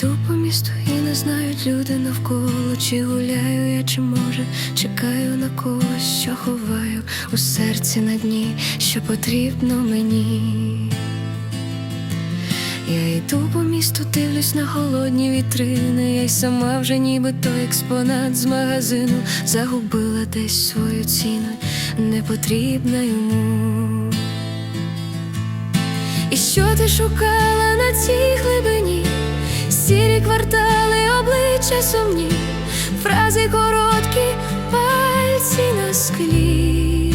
йду по місту і не знають люди навколо, чи гуляю я, чи може чекаю на когось, що ховаю у серці на дні, що потрібно мені. Я йду по місту, дивлюсь на холодні вітрини. Я й сама вже ніби той експонат з магазину загубила десь свою ціну, не потрібна йому. І що ти шукала на цій глибині? Сірі квартали, обличчя сумні, фрази короткі, пальці на склі.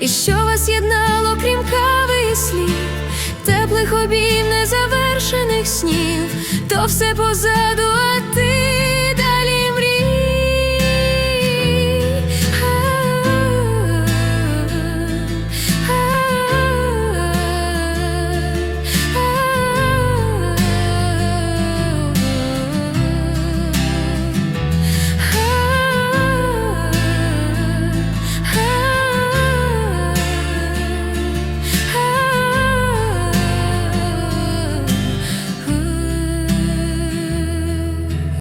І що вас єднало, крім кави і слів, теплих обійм, незавершених снів, то все позаду, а ти